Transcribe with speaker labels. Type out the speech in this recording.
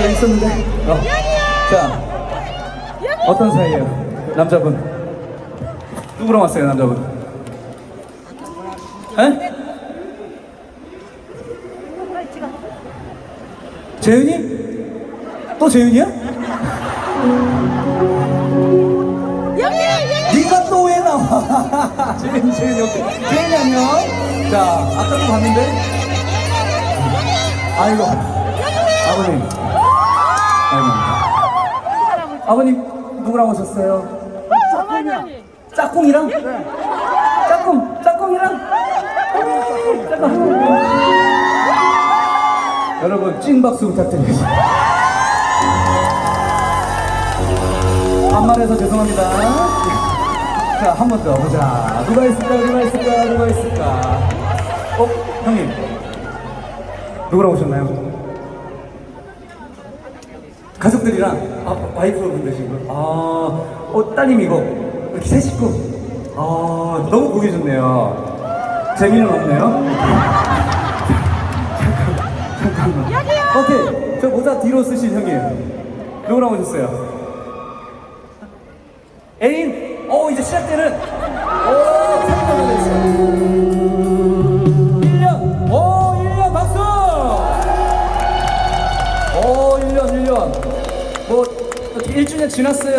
Speaker 1: 있었는데. 어. 자, 어떤 사이예요? 남자분. 누구랑 왔어요, 남자분? 에? 재윤이? 또 재윤이야? 네가 또 왜 나와? 재윤이, 재윤이, 오케이. 재윤이 안녕. 자, 아까도 봤는데. 아이고. 아버님. 아이고. 아버님, 누구랑 오셨어요? 짝꿍이랑? 짝꿍, 짝꿍이랑? 짝꿍. 여러분, 찐 박수 부탁드리겠습니다. 반말해서 죄송합니다. 자, 한 번 더 보자. 누가 있을까, 누가 있을까, 누가 있을까. 어, 형님. 누구랑 오셨나요? 가족들이랑 아, 와이프분 되시고 아, 어, 따님 이거 이렇게 세 식구 아, 너무 보기 좋네요. 재미는 없네요. 잠깐만 잠깐만. 오케이. 저 모자 뒤로 쓰신 형님 누구랑 오셨어요? 애인? 어 이제 시작되는. 오 1년. 1년 뭐 어떻게 1주년 지났어요